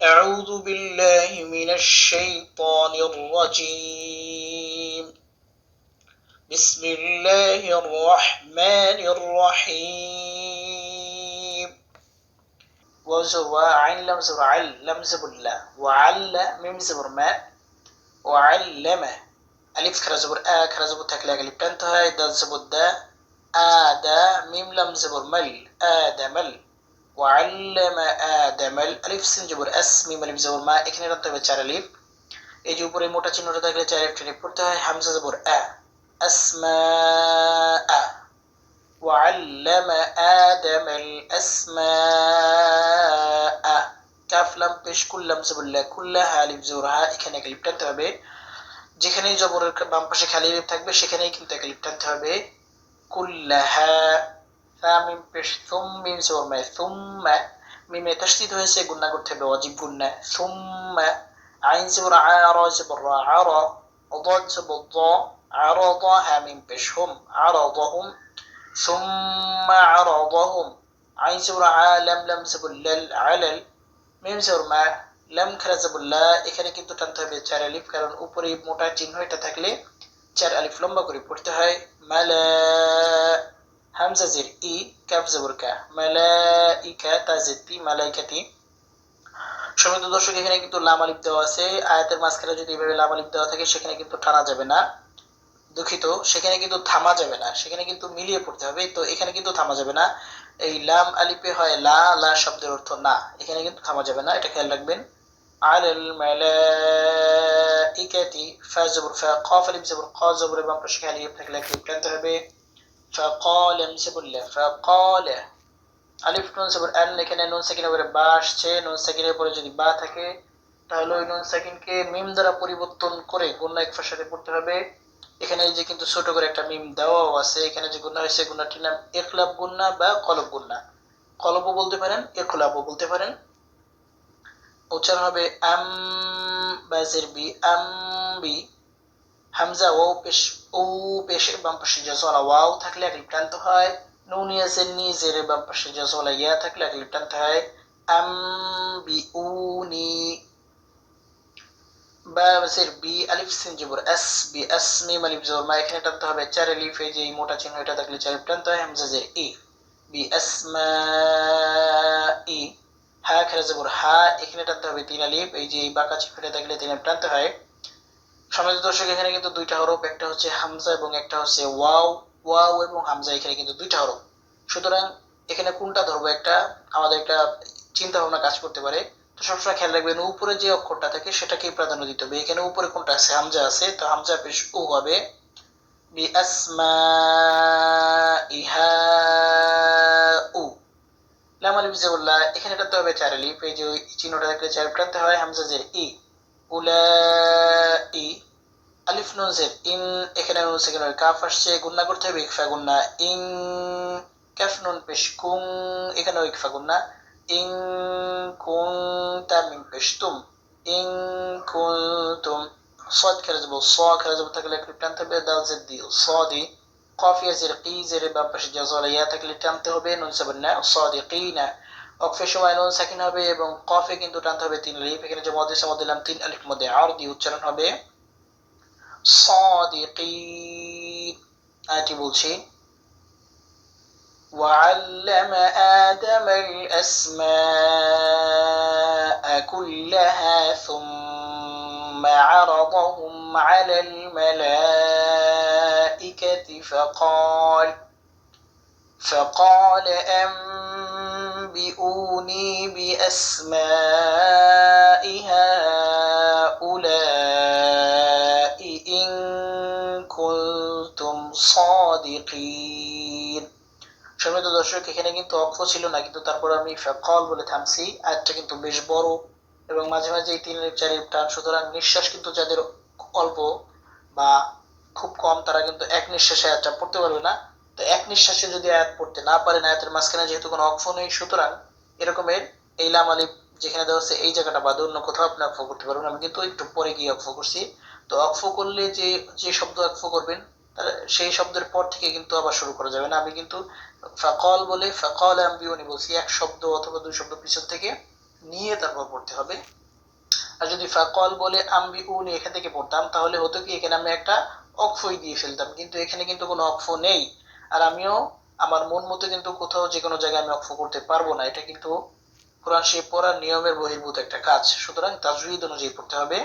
أعوذ بالله من الشيطان الرجيم. بسم الله الرحمن الرحيم. وزر وعين لم زبر عل لم زبر لا وعل ميم زبر ما. وعلم. ألف خرا زبر آ خرا زبر تكلا ألف تنتهى دال زبر دا. آدا ميم لم زبر مل. آدمل وعلم آدم الألف scene জবর S মিম আলিফ জবর মা এখানে রাখতে হবে চার আলিফ এই যে উপরে মোটা চিহ্নটা থাকলে চার আলিফ টেনে পড়তে হয় হামজা জবর আ أسماء وعلم آدم الأسماء কাফ লাম পেশ কুল্লাম জবরলা কুল্লাহা আলিফ জবরহা এখানে এক আলিফ টানতে হবে যেখানেই জবরের বাম পাশে খালি আলিফ থাকবে সেখানেই কিন্তু এক আলিফ টানতে হবে কুল্লাহা ফা মিম পেশ থুম মিম জবর মা থুম্মা মিমে তাসদিদ হয়েছে গুন্না করতে হবে অজিব গুন্না থুম্মা আইন জবর আ র জবর রা আ র ضاد জবর ض عرضها من بشهم عرضهم ثم عرضهم عين زبر عالم لم زبر لل علل মিম জবর মা লাম খারা জবর লা এখানে কিন্তু টানতে হবে চার আলিফ কারণ উপরে মোটা চিহ্ন এটা থাকলে চার আলিফ লম্বা করে পড়তে হয় মালা হামজা জের ই কাফ জবর কা মালাইকা তাজিতি মালাইকাতি সমিত দর্শক এখানে কিন্তু লাম আলিফ দেওয়া আছে আয়াতের মাঝখানে যদি এইভাবে লাম আলিফ দেওয়া থাকে সেখানে কিন্তু টানা যাবে না দুঃখিত সেখানে কিন্তু থামা যাবে না সেখানে কিন্তু মিলিয়ে পড়তে হবে তো এখানে কিন্তু থামা যাবে না এই লাম আলিফে হয় লা লা শব্দের অর্থ না এখানে কিন্তু থামা যাবে না এটা খেয়াল রাখবেন আলাল মালাইকাতি ফা জবর ফা কফ আলিফ জবর ক জবর এবং খালি থাকলে একটু হবে فقال মিসবুল্লাহ فقال আলিফ নুন সাবর আন এখানে নুন সাকিনের পরে বা আসছে নুন সাকিনের পরে যদি বা থাকে তাহলে ওই নুন সাকিনকে মিম দ্বারা পরিবর্তন করে গুণা এক ফাঁসাতে পড়তে হবে এখানে যে কিন্তু ছোট করে একটা মিম দেওয়াও আছে এখানে যে গুণা হয়েছে গুণাটির নাম একলাব গুন্না বা কলব গুন্না কলবও বলতে পারেন একলাবও বলতে পারেন উচ্চারণ হবে আম বাজের বি আম বি হামজা ও পেশ ও পেশের বাম পাশে জজলা ওয়াও থাকলে এক টানতে হয় নুন ইয়াসের নি জেরের বাম পাশে জজলা ইয়া থাকলে এক টানতে হয় আম বি উনি বাসের বি আলিফ সিন জবর এস বি এস মিম আলিফ জবর মা এখানে টানতে হবে চার আলিফ এই যে এই মোটা চিহ্ন এটা থাকলে চার আলিফ টানতে হয় হামজা জের ই বি আসমা ই হা খেলা জবর হা এখানে টানতে হবে তিন আলিফ এই যে এই বাঁকা চিহ্নটা থাকলে তিন আলিফ টানতে হয় সমাজ দর্শক, এখানে কিন্তু দুইটা হরফ, একটা হচ্ছে হামজা এবং একটা হচ্ছে ওয়াও। ওয়াও এবং হামজা, এখানে কিন্তু দুইটা হরফ। সুতরাং এখানে কোনটা ধরবো? একটা আমাদের একটা চিন্তা ভাবনা কাজ করতে পারে। তো সবসময় খেয়াল রাখবেন, উপরে যে অক্ষরটা থাকে, সেটাকেই প্রাধান্য দিতে হবে। এখানে উপরে কোনটা আছে? হামজা আছে। তো হামজা পেশ ও হবে। বি আসমা ইহা উ লাম আলিফ জাবুল্লাহ, এখানে টানতে হবে চার আলিফ। এই যে চিহ্নটা থাকলে চার টানতে হয়, হামজা জের ই। উলাই আলিফ নুন জের ইন এখানে নুন সেকেন্ডের কাফ আসছে গুন্না করতে হবে ইকফা গুন্না ইন কাফ নুন পেশ কুং এখানেও ইকফা গুন্না ইন কুং তামিম পেশ তুম ইন কুনতুম صاد খেলে যাবো স খেলে যাবো থাকলে একটু টানতে হবে দাল জের দি সদি কফিয়া জের কি জের বাম পাশে জাজলা ইয়া থাকলে টানতে হবে নুন সাবেন না সাদিকিনা অকফের সময় নুন সাকিন হবে এবং কফে কিন্তু টানতে হবে তিন আলিফ এখানে যে মধ্যে সময় দিলাম তিন আলিফ মধ্যে আর দিয়ে উচ্চারণ হবে صادقين আয়াতটি বলছি وعلم آدم الأسماء كلها ثم عرضهم على الملائكة فقال فقال أنبئوني بأسماء هؤلاء إن كنتم صادقين সম্মানিত দর্শক এখানে কিন্তু অক্ষ ছিল না কিন্তু তারপর আমি ফেকল বলে থামছি আয়াতটা কিন্তু বেশ বড় এবং মাঝে মাঝে এই তিন চারি টান সুতরাং নিঃশ্বাস কিন্তু যাদের অল্প বা খুব কম তারা কিন্তু এক নিঃশ্বাসে আয়াতটা পড়তে পারবে না তো এক নিঃশ্বাসে যদি আয়াত পড়তে না পারেন, আয়াতের মাঝখানে যেহেতু কোনো অক্ষ নেই, সুতরাং এরকমের এই লাম যেখানে দেওয়া হচ্ছে এই জায়গাটা বাদে অন্য কোথাও আপনি অক্ষ করতে পারবেন। আমি কিন্তু একটু পরে গিয়ে অক্ষ করছি। তো অক্ষ করলে যে যে শব্দ অক্ষ করবেন সেই শব্দের পর থেকে কিন্তু আবার শুরু করা যাবে না। আমি কিন্তু ফাকল বলে ফাকল আম্বিউনি বলছি, এক শব্দ অথবা দুই শব্দ পিছন থেকে নিয়ে তারপর পড়তে হবে। আর যদি ফাকল বলে আম্বি উনি এখান থেকে পড়তাম, তাহলে হতো কি, এখানে আমি একটা অক্ষই দিয়ে ফেলতাম। কিন্তু এখানে কিন্তু কোনো অক্ষ নেই। আর আমিও আমার মন মতে কিন্তু কোথাও যে কোনো জায়গায় আমি অক্ষ করতে পারব না। এটা কিন্তু কোরআন শরীফ পড়ার নিয়মের বহির্ভূত একটা কাজ। সুতরাং তাজউদ অনুযায়ী পড়তে হবে।